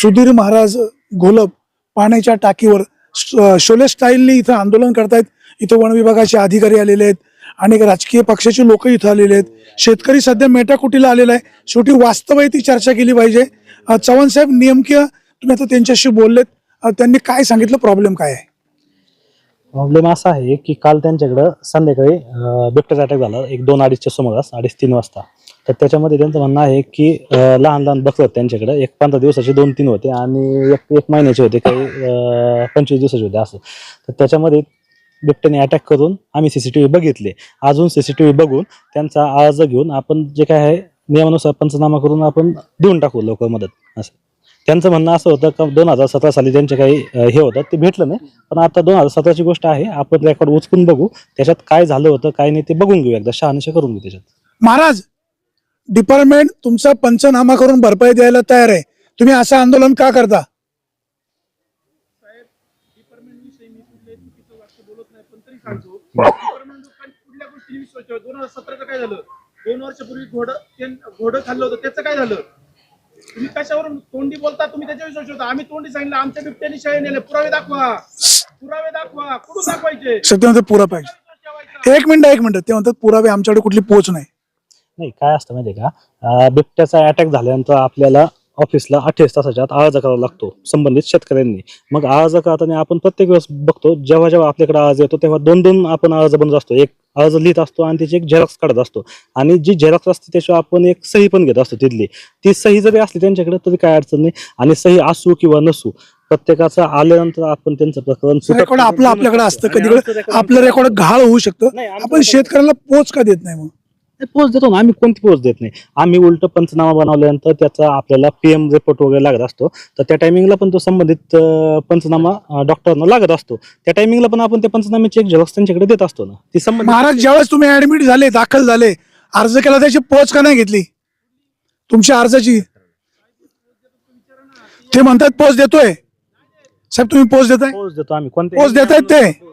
सुधीर महाराज घोलप पाण्याच्या टाकीवर शोले स्टाईलनी इथं आंदोलन करतायत. इथं वन विभागाचे अधिकारी आलेले आहेत. अनेक राजकीय पक्षाचे लोक इथं आलेले आहेत. शेतकरी सध्या मेटाकुटीला आलेला आहे. शेवटी वास्तव आहे ती चर्चा केली पाहिजे. चव्हाण साहेब नेमक्या तुम्ही आता त्यांच्याशी बोललेत. त्यांनी काय सांगितलं? प्रॉब्लेम काय आहे? प्रॉब्लेम असा आहे की काल त्यांच्याकडं संध्याकाळी बिबट्याचा अटॅक झाला. एक दोन अडीचच्या सुमारास अडीच तीन वाजता. तर त्याच्यामध्ये त्यांचं म्हणणं आहे की अं, लहान लहान बकरं त्यांच्याकडे. एक पंधरा दिवसाचे दोन तीन होते आणि एक एक महिन्याचे होते काही अं, पंचवीस दिवसाचे होते असं. तर त्याच्यामध्ये बिबट्याने अटॅक करून आम्ही सीसीटीव्ही बघितले. अजून सीसीटीव्ही बघून त्यांचा अर्ज घेऊन आपण जे काय आहे नियमानुसार पंचनामा करून आपण देऊन टाकू लोक मदत असं. त्यांचं म्हणणं असं होतं का दोन हजार सतरा साली त्यांचे काही अं, हे होतं ते भेटलं नाही. पण आता दोन हजार सतराची गोष्ट आहे आपण रेकॉर्ड उचकून बघू त्याच्यात काय झालं होतं काय नाही ते बघून घेऊ एकदा शहानिशा करून घेऊ त्याच्यात. महाराज डिपार्टमेंट तुमचा पंचनामा करून भरपाई द्यायला तयार आहे. तुम्ही असं आंदोलन का करता? दोन हजार सतराचं काय झालं? दोन वर्षापूर्वी घोडं ते- घोडं खाल्लं होतं. त्याचं काय झालं? तुम्ही कशावरून तोंडी बोलता? तुम्ही आम्ही तोंडी सांगितलं. आमच्या बिबट्याने शाळे नेले. पुरावे दाखवा. पुरावे दाखवा. कुठून दाखवायचे? पुरा पाहिजे. एक मिनिट एक मिनिट. ते म्हणतात पुरावे आमच्याकडे कुठली पोच नाही. नाही काय असतं माहितीये का? बिबट्याचा अटॅक झाल्यानंतर आपल्याला ऑफिसला अठ्ठावीस तासाच्या आत अर्ज करावा लागतो संबंधित शेतकऱ्यांनी. मग अर्ज करताना आपण प्रत्येक वेळेस बघतो जेव्हा जेव्हा आपल्याकडे अर्ज येतो तेव्हा दोन दोन आपण अर्ज बनवत असतो. एक अर्ज लिहित असतो आणि त्याची एक झेरॉक्स काढत असतो. आणि जी झेरॉक्स असते त्याच्यावर आपण एक सही पण घेत असतो तिथली. ती सही जरी असली त्यांच्याकडे तरी काय अडचण नाही. आणि सही असू किंवा नसू प्रत्येकाचं आल्यानंतर आपण त्यांचं प्रकरण रेकॉर्ड आपलं आपल्याकडे असतं कधी आपलं रेकॉर्ड घाळ होऊ शकतं. आपण शेतकऱ्याला पोच का देत नाही मग? पोच देतो ना आम्ही कोणती पोच देत नाही. आम्ही उलट पंचनामा बनवल्यानंतर त्याचा आपल्याला पीएम रिपोर्ट वगैरे लागत असतो. तर त्या टायमिंगला पण तो संबंधित पंचनामा डॉक्टरना लागत असतो. त्या टायमिंगला पण आपण त्या पंचनाम्याची एक झेरॉक्स त्यांच्याकडे देत असतो ना. ती संबंधित महाराज ज्यावेळेस तुम्ही ऍडमिट झाले दाखल झाले अर्ज केला त्याची पोच का नाही घेतली? तुमच्या अर्जाची? ते म्हणतात पोच देतोय. साहेब तुम्ही पोच देताय? पोच देतो आम्ही. कोणत्या पोच देतायत ते?